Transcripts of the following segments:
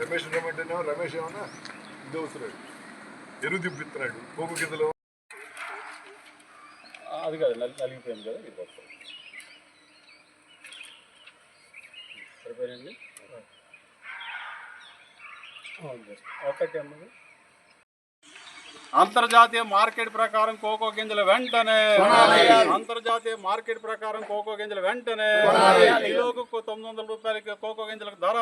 రమేష్ రమ్మంటేనేమో రమేష్ ఏమన్నా ఇది అవుతున్నాడు ఎరువు దింపిస్తున్నాడు. కోకు గింజలు అది కాదు నలి నలిగిపోయింది కదా ఇది వస్తుంది సరిపోయింది? ఒకటి అన్నది అంతర్జాతీయ మార్కెట్ ప్రకారం కోకో గింజలు వెంటనే అంతర్జాతీయ మార్కెట్ ప్రకారం కోకో గింజలు వెంటనే కిలోకు తొమ్మిది వందల రూపాయలకి కోకో గింజలకు ధర.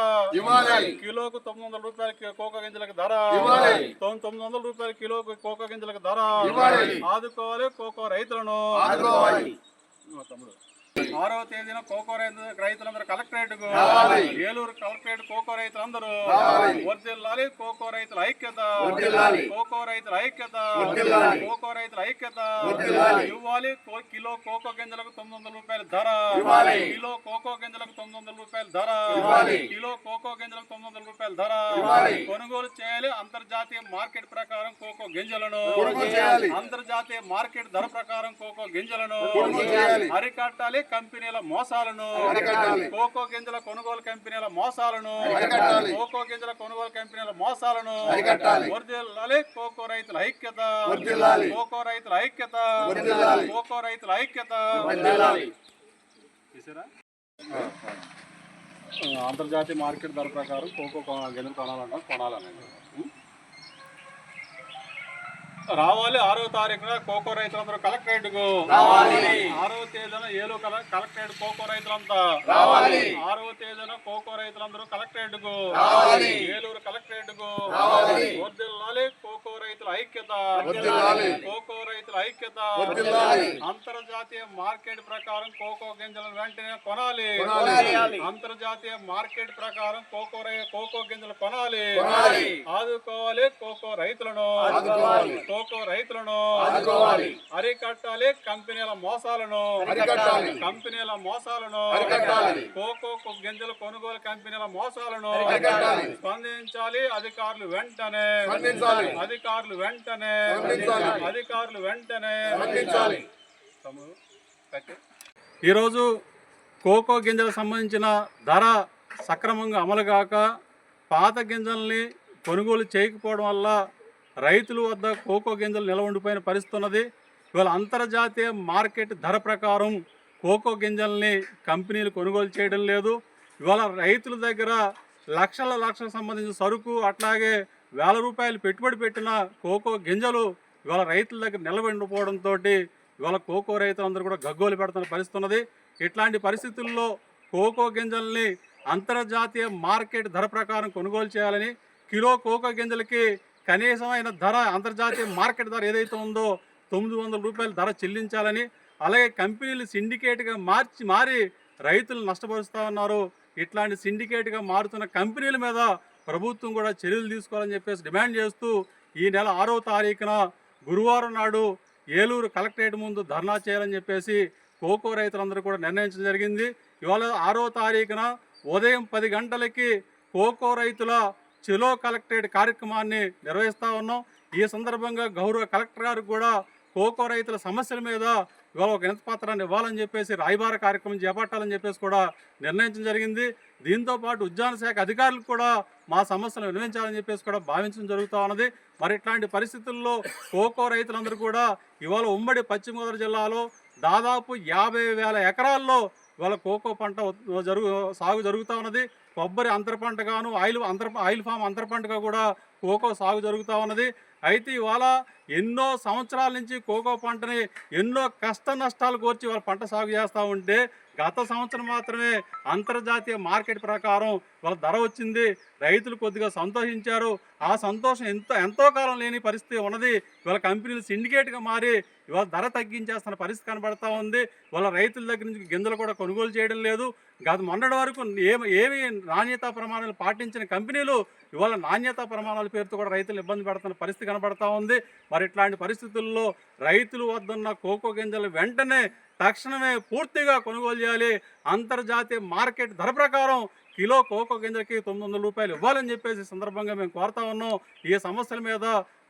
కిలోకు తొమ్మిది వందల రూపాయలకి కోకో గింజలకు ధర. తొమ్- తొమ్మిది వందల రూపాయల కిలోకు కోకో గింజలకు ధర. ఆదుకోవాలి కోకో రైతులను. తమ్ముడు. ఆరవ తేదీన కోకో రైతు రైతులందరూ కలెక్టరేట్కు ఏలూరు కలెక్టరేట్ కోకో రైతులందరూ వర్దిల్లాలి. కోకో రైతుల ఐక్యత. కోకో రైతుల ఐక్యత. కోకో రైతుల ఐక్యత. ఇవ్వాలి. కో- కిలో కోకో గింజలకు తొమ్మిది రూపాయల ధర. కిలో కోకో గింజలకు తొమ్మిది రూపాయల ధర. కిలో కోకో గింజలకు తొమ్మిది వందల రూపాయల ధర. కొనుగోలు చేయాలి. అంతర్జాతీయ మార్కెట్ ప్రకారం కోకో గింజలను. అంతర్జాతీయ మార్కెట్ ధర ప్రకారం కోకో గింజలను. అరికట్టాలి కంపెనీల మోసాలను. కోకో గింజల కొనుగోలు కంపెనీల మోసాలను. కోకో గింజల కొనుగోలు కంపెనీల మోసాలను. వర్ధిల్లాలి కోకో రైతుల ఐక్యత. కోకో రైతుల ఐక్యత. కోకో రైతుల ఐక్యత. చూసారా? అంతర్జాతీయ మార్కెట్ ధర ప్రకారం కోకో కొ- గింజలు కొనాలంట కొనాలని? రావాలి ఆరో తారీఖున కోకో రైతులందరూ కలెక్టరేట్కు ఆరో తేదీన ఏలో కల కలెక్టరేట్ కోకో రైతులంతా. ఆరో తేదీన కోకో రైతులందరూ కలెక్టరేట్కు ఏలూరు కలెక్టరేట్కు కోకో రైతుల ఐక్యత. కోకో రైతుల ఐక్యత అంతర్జాతీయ మార్కెట్ ప్రకారం కోకో గింజలను వెంటనే కొనాలి. అంతర్జాతీయ మార్కెట్ ప్రకారం కోకో రై- కోకో గింజలు కొనాలి. ఆదుకోవాలి కోకో రైతులను. కోకో రైతులను. అరికట్టాలి కంపెనీల మోసాలను. కంపెనీల మోసాలను. కోకో గింజల కొనుగోలు కంపెనీల మోసాలను. స్పందించాలి అధికారులు వెంటనే. అధికారులు వెంటనే. అధికారులు వెంటనే. ఈరోజు కోకో గింజలకు సంబంధించిన ధర సక్రమంగా అమలు కాక పాత గింజల్ని కొనుగోలు చేయకపోవడం వల్ల రైతుల వద్ద కోకో గింజలు నిల్వ ఉండిపోయిన పరిస్థితి ఉన్నది. ఇవాళ అంతర్జాతీయ మార్కెట్ ధర ప్రకారం కోకో గింజల్ని కంపెనీలు కొనుగోలు చేయడం లేదు. ఇవాళ రైతుల దగ్గర లక్షల లక్షలకు సంబంధించిన సరుకు అట్లాగే వేల రూపాయలు పెట్టుబడి పెట్టిన కోకో గింజలు ఇవాళ రైతుల దగ్గర నిలబడిపోవడంతో ఇవాళ కోకో రైతులందరూ కూడా గగ్గోలు పెడుతున్న పరిస్థితి ఉన్నది ఇట్లాంటి పరిస్థితుల్లో కోకో గింజల్ని అంతర్జాతీయ మార్కెట్ ధర ప్రకారం కొనుగోలు చేయాలని కిలో కోకో గింజలకి కనీసమైన ధర అంతర్జాతీయ మార్కెట్ ధర ఏదైతే ఉందో తొమ్మిది వందల రూపాయల ధర చెల్లించాలని అలాగే కంపెనీలు సిండికేట్గా మార్చి మారి రైతులు నష్టపరుస్తూ ఉన్నారు. ఇట్లాంటి సిండికేట్గా మారుతున్న కంపెనీల మీద ప్రభుత్వం కూడా చర్యలు తీసుకోవాలని చెప్పేసి డిమాండ్ చేస్తూ ఈ నెల ఆరో తారీఖున గురువారం నాడు ఏలూరు కలెక్టరేట్ ముందు ధర్నా చేయాలని చెప్పేసి కోకో రైతులందరూ కూడా నిర్ణయించడం జరిగింది. ఇవాళ ఆరో తారీఖున ఉదయం పది గంటలకి కోకో రైతుల చెలో కలెక్టరేట్ కార్యక్రమాన్ని నిర్వహిస్తూ ఉన్నాం. ఈ సందర్భంగా గౌరవ కలెక్టర్ గారు కూడా కోకో రైతుల సమస్యల మీద ఇవాళ ఒక వినతి పాత్రాన్ని ఇవ్వాలని చెప్పేసి రాయబార కార్యక్రమం చేపట్టాలని చెప్పేసి కూడా నిర్ణయించడం జరిగింది. దీంతో పాటు ఉద్యాన శాఖ అధికారులకు కూడా మా సమస్యలు వినిపించాలని చెప్పేసి కూడా భావించడం జరుగుతూ ఉన్నది. మరి ఇట్లాంటి పరిస్థితుల్లో కోకో రైతులందరూ కూడా ఇవాళ ఉమ్మడి పశ్చిమ గోదావరి జిల్లాలో దాదాపు యాభై వేల ఎకరాల్లో ఇవాళ కోకో పంట జరుగు సాగు జరుగుతూ ఉన్నది. కొబ్బరి అంతర పంటగాను ఆయిల్ అంతర ఆయిల్ ఫామ్ అంతర పంటగా కూడా కోకో సాగు జరుగుతూ ఉన్నది. అయితే ఇవాళ ఎన్నో సంవత్సరాల నుంచి కోకో పంటని ఎన్నో కష్ట నష్టాలు కోర్చి వాళ్ళ పంట సాగు చేస్తూ ఉంటే గత సంవత్సరం మాత్రమే అంతర్జాతీయ మార్కెట్ ప్రకారం వాళ్ళ ధర వచ్చింది. రైతులు కొద్దిగా సంతోషించారు. ఆ సంతోషం ఎంతో ఎంతో కాలం లేని పరిస్థితి ఉన్నది. వాళ్ళ కంపెనీలు సిండికేట్గా మారి ఇవాళ ధర తగ్గించేస్తున్న పరిస్థితి కనబడతా ఉంది. వాళ్ళ రైతుల దగ్గర నుంచి గింజలు కూడా కొనుగోలు చేయడం లేదు. గత మొన్నటి వరకు ఏ ఏమి నాణ్యతా ప్రమాణాలు పాటించిన కంపెనీలు ఇవాళ నాణ్యతా ప్రమాణాల పేరుతో కూడా రైతులు ఇబ్బంది పడుతున్న పరిస్థితి కనబడతా ఉంది. మరి ఇట్లాంటి పరిస్థితుల్లో రైతులు వద్దన్న కోకో గింజలు వెంటనే తక్షణమే పూర్తిగా కొనుగోలు చేయాలి. అంతర్జాతీయ మార్కెట్ ధర ప్రకారం కిలో కోకో గింజలకి తొమ్మిది వందల రూపాయలు ఇవ్వాలని చెప్పేసి సందర్భంగా మేము కోరుతా ఉన్నాం. ఈ సమస్యల మీద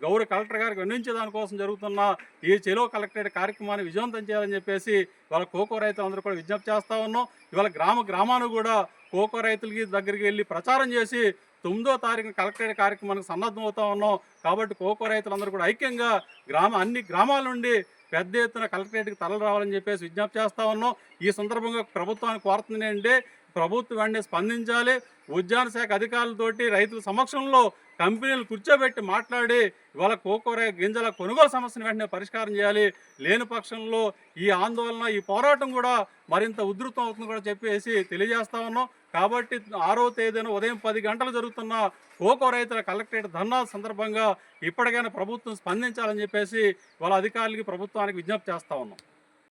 గౌరవ కలెక్టర్ గారికి వినించే దానికోసం జరుగుతున్న ఈ చెలో కలెక్టరేట్ కార్యక్రమాన్ని విజయవంతం చేయాలని చెప్పేసి వాళ్ళ కోకో రైతులందరూ కూడా విజ్ఞప్తి చేస్తా ఉన్నాం. ఇవాళ గ్రామ గ్రామాన్ని కూడా కోకో రైతులకి దగ్గరికి వెళ్ళి ప్రచారం చేసి తొమ్మిదో తారీఖున కలెక్టరేట్ కార్యక్రమానికి సన్నద్ధం అవుతా ఉన్నాం. కాబట్టి కోకో రైతులందరూ కూడా ఐక్యంగా గ్రామ అన్ని గ్రామాల నుండి పెద్ద ఎత్తున కలెక్టరేట్కి తరలి రావాలని చెప్పేసి విజ్ఞప్తి చేస్తా ఉన్నాం. ఈ సందర్భంగా ప్రభుత్వానికి కోరుతుంది అంటే ప్రభుత్వం వెంటనే స్పందించాలి. ఉద్యాన శాఖ అధికారులతోటి రైతుల సమక్షంలో కంపెనీలు కూర్చోబెట్టి మాట్లాడి ఇవాళ కోకూర గింజల కొనుగోలు సమస్యను వెంటనే పరిష్కారం చేయాలి. లేని పక్షంలో ఈ ఆందోళన ఈ పోరాటం కూడా మరింత ఉధృతం అవుతుంది కూడా చెప్పేసి తెలియజేస్తా ఉన్నాం. కాబట్టి ఆరో తేదీన ఉదయం పది గంటలు జరుగుతున్న కోకో రైతుల కలెక్టరేట్ ధర్నా సందర్భంగా ఇప్పటికైనా ప్రభుత్వం స్పందించాలని చెప్పేసి వాళ్ళ అధికారులకి ప్రభుత్వానికి విజ్ఞప్తి చేస్తా ఉన్నాం.